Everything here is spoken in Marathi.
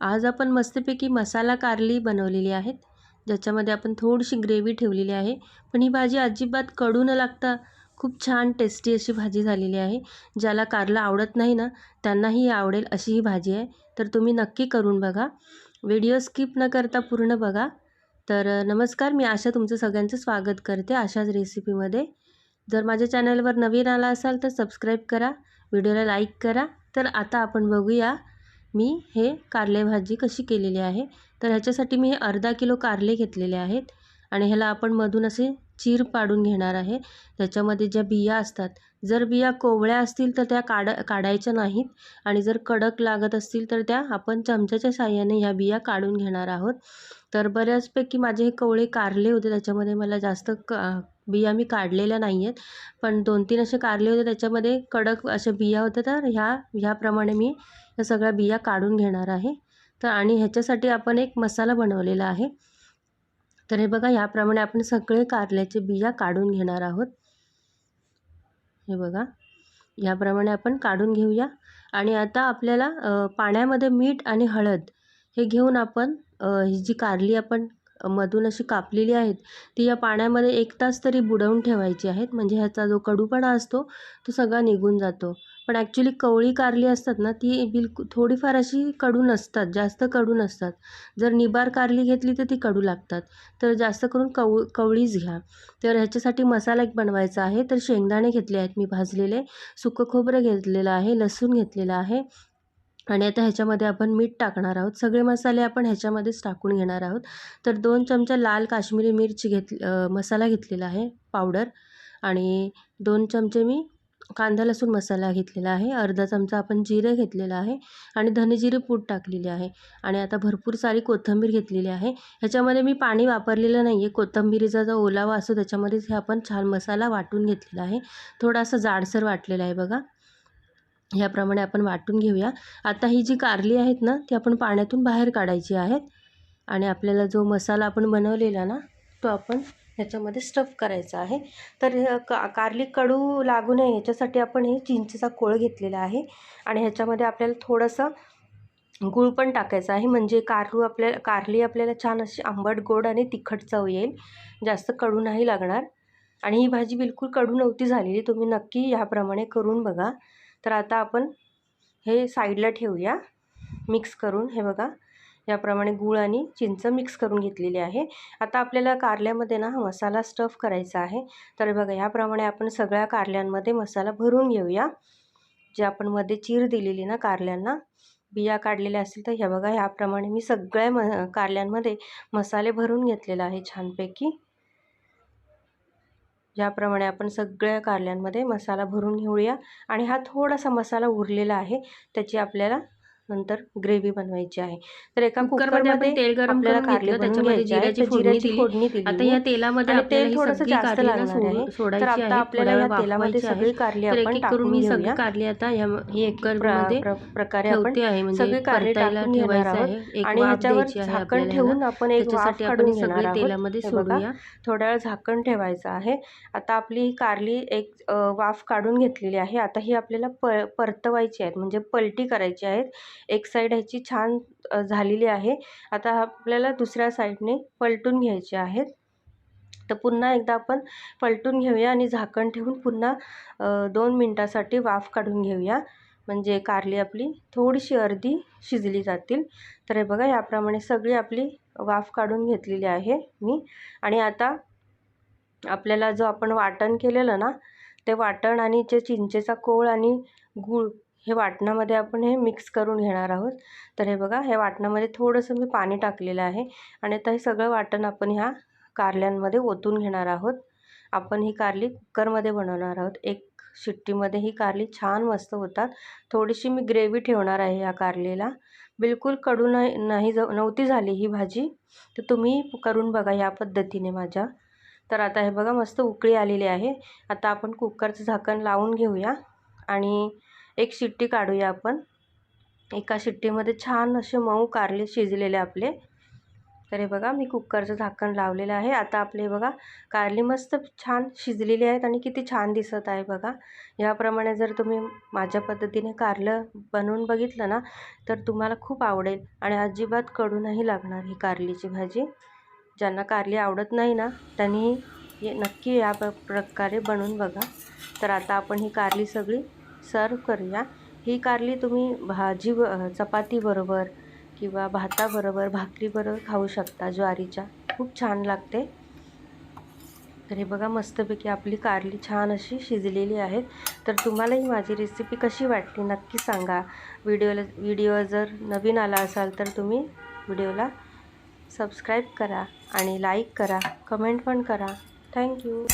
आज आपण मस्तपैकी मसाला कारली बनवलेली आहेत. ज्याच्यामध्ये आपण थोडीशी ग्रेव्ही ठेवलेली आहे. पण ही भाजी अजिबात कडू न लागता खूप छान टेस्टी अशी भाजी झालेली आहे. ज्याला कारलं आवडत नाही ना त्यांनाही आवडेल अशी ही भाजी आहे. तर तुम्ही नक्की करून बघा. व्हिडिओ स्किप न करता पूर्ण बघा. तर नमस्कार. मी आशा तुमचं सगळ्यांचं स्वागत करते अशाच रेसिपीमध्ये. जर माझ्या चॅनलवर नवीन आला असाल तर सबस्क्राईब करा. व्हिडिओला लाईक करा. तर आता आपण बघूया मी हे कारले भाजी कशी केलेली आहे? तर ह्याच्यासाठी मी हे अर्धा किलो कारले घेतलेले आहेत आणि ह्याला आपण मधून असे चीर पाडून घेणार आहे. त्याच्यामध्ये ज्या बिया असतात जर बिया कोवळ्या असतील तर त्या काढ काढायच्या नाहीत आणि जर कडक लागत असतील तर त्या आपण चमच्याच्या साह्याने ह्या बिया काढून घेणार आहोत. तर बऱ्याचपैकी माझे हे कवळे कारले होते त्याच्यामध्ये मला जास्त क बिया मी काढलेल्या नाही आहेत पण दोन तीन असे कारले होते त्याच्यामध्ये कडक अशा बिया होत्या. तर ह्या ह्याप्रमाणे मी या सगळ्या बिया काढून घेणार आहे. तर आणि ह्याच्यासाठी आपण एक मसाला बनवलेला आहे. तर हे बघा ह्याप्रमाणे आपण सगळे कारल्याचे बिया काढून घेणार आहोत. हे बघा ह्याप्रमाणे आपण काढून घेऊया. आणि आता आपल्याला पाण्यामध्ये मीठ आणि हळद हे घेऊन आपण ही जी कारली आपण मधून अशी कापलेली आहेत. ती या पाण्यामध्ये एक तास तरी बुडवून ठेवायची आहेत. म्हणजे ह्याचा जो कडूपणा असतो तो सगळा निघून जातो. पण ॲक्च्युली कवळी कारली असतात ना ती बिलकुल थोडीफार अशी कडू नसतात. जास्त कडू नसतात. जर निबार कारली घेतली तर ती कडू लागतात. तर जास्त करून कव कवळीच घ्या. तर ह्याच्यासाठी मसाला एक बनवायचा आहे. तर शेंगदाणे घेतले आहेत मी भाजलेले. सुकं खोबरं घेतलेलं आहे. लसूण घेतलेलं आहे. आणि आता ह्याच्यामध्ये आपण मीठ टाकणार आहोत. सगळे मसाले आपण ह्याच्यामध्येच टाकून घेणार आहोत. तर दोन चमचा लाल काश्मीरी मिरची घेत मसाला घेतलेला आहे पावडर. आणि दोन चमचे मी कांदा लसूण मसाला घेतलेला आहे. अर्धा चमचा आपण जिरे घेतलेला आहे. आणि धनेजिरे पूड टाकलेली आहे. आणि आता भरपूर सारी कोथिंबीर घेतलेली आहे. ह्याच्यामध्ये मी पाणी वापरलेलं नाही आहे कोथिंबीरीचा जो ओलावा असतो त्याच्यामध्येच हे आपण छान मसाला वाटून घेतलेला आहे. थोडासा जाडसर वाटलेला आहे बघा. ह्याप्रमाणे आपण वाटून घेऊया. आता ही जी कारली आहेत ना ती आपण पाण्यातून बाहेर काढायची आहेत. आणि आपल्याला जो मसाला आपण बनवलेला ना तो आपण ह्याच्यामध्ये स्टफ करायचा आहे. तर का कारली कडू लागू नये ह्याच्यासाठी आपण हे चिंचेचा कोळ घेतलेला आहे. आणि ह्याच्यामध्ये आपल्याला थोडंसं गूळ पण टाकायचं आहे. म्हणजे कारलू आपल्याला कारली आपल्याला छान अशी आंबट गोड आणि तिखट चव येईल. जास्त कडू नाही लागणार. आणि ही भाजी बिलकुल कडू नव्हती झालेली. तुम्ही नक्की ह्याप्रमाणे करून बघा. तर आता आपण हे साईडला ठेवूया. मिक्स करून हे बघा. याप्रमाणे गूळ आणि चिंच मिक्स करून घेतलेली आहे. आता आपल्याला कारल्यामध्ये ना मसाला स्टफ करायचा आहे. तर बघा याप्रमाणे आपण सगळ्या कारल्यांमध्ये मसाला भरून घेऊया. जे आपण मध्ये चीर दिलेली ना कारल्यांना बिया काढलेल्या असतील तर ह्या बघा ह्याप्रमाणे मी सगळ्या म कारल्यांमध्ये मसाले भरून घेतलेला आहे छानपैकी. ज्याप्रमाणे आपण सगळ्या कारल्यांमध्ये मसाला भरून घेऊया. आणि हा थोडासा मसाला उरलेला आहे. त्याची आपल्याला नंतर ग्रेव्ही बनवायची आहे. तर एका कुकरमध्ये तेल गरम करून घेतलं त्याच्यामध्ये जिऱ्याची फोडणी दिली. आता या तेलामध्ये तेल थोडंसं जास्त लागणार आहे. तर आता आपल्याला या तेलामध्ये सगळी कारली आपण टाकून मी सगळी कारली आता ही एक मध्ये प्रकारे आपण म्हणजे सगळी कारली टाकून घेणार आहोत. आणि ह्याच्यावर झाकण ठेवून आपण एक वाफ काढून आहोत. तेलामध्ये सोडूया. थोड्या वेळ झाकण ठेवायचं आहे. आता आपली ही कारली एक वाफ काढून घेतलेली आहे. आता ही आपल्याला प परतवायची आहेत. म्हणजे पलटी करायची आहेत. एक साईड ह्याची छान झालेली आहे. आता आपल्याला दुसऱ्या साईडने पलटून घ्यायचे आहेत. तर पुन्हा एकदा आपण पलटून घेऊया आणि झाकण ठेवून पुन्हा दोन मिनटासाठी वाफ काढून घेऊया. म्हणजे कारली आपली थोडीशी अर्धी शिजली जातील. तर हे बघा याप्रमाणे सगळी आपली वाफ काढून घेतलेली आहे मी. आणि आता आपल्याला जो आपण वाटण केलेलं ना ते वाटण आणि जे चिंचेचा कोळ आणि गूळ हे वाटणामध्ये आपण हे मिक्स करून घेणार आहोत. तर हे बघा ह्या वाटणामध्ये थोडंसं मी पाणी टाकलेलं आहे आणि आता हे सगळं वाटण आपण ह्या कारल्यांमध्ये ओतून घेणार आहोत. आपण ही कारली कुकरमध्ये बनवणार आहोत. एक शिट्टीमध्ये ही कारली छान मस्त होतात थोडीशी मी ग्रेव्ही ठेवणार आहे या कारलीला. बिलकुल कडू नाही नाही ज नव्हती झाली ही भाजी. तर तुम्ही करून बघा या पद्धतीने माझ्या. तर आता हे बघा मस्त उकळी आलेली आहे. आता आपण कुकरचं झाकण लावून घेऊया आणि एक शिट्टी काढूया आपण. एका शिट्टीमध्ये छान असे मऊ कारले शिजलेले आपले. तर हे बघा मी कुकरचं झाकण लावलेलं आहे. आता आपले बघा कारली मस्त छान शिजलेली आहेत आणि किती छान दिसत आहे बघा. याप्रमाणे जर तुम्ही माझ्या पद्धतीने कारलं बनवून बघितलं ना तर तुम्हाला खूप आवडेल आणि अजिबात कडूनही लागणार ही कारलीची भाजी. ज्यांना कारली आवडत नाही ना त्यांनी हे नक्की या प्रकारे बनवून बघा. तर आता आपण ही कारली सगळी सर्व करूया. ही कारली तुम्ही भाजी चपातीबरोबर किंवा भाताबरोबर भाकरीबरोबर खाऊ शकता ज्वारीच्या. खूप छान लागते. तर हे बघा मस्तपैकी आपली कारली छान अशी शिजलेली आहे. तर तुम्हालाही माझी रेसिपी कशी वाटली नक्की सांगा. व्हिडिओला व्हिडिओ जर नवीन आला असाल तर तुम्ही व्हिडिओला सबस्क्राईब करा आणि लाईक करा. कमेंट पण करा. थँक्यू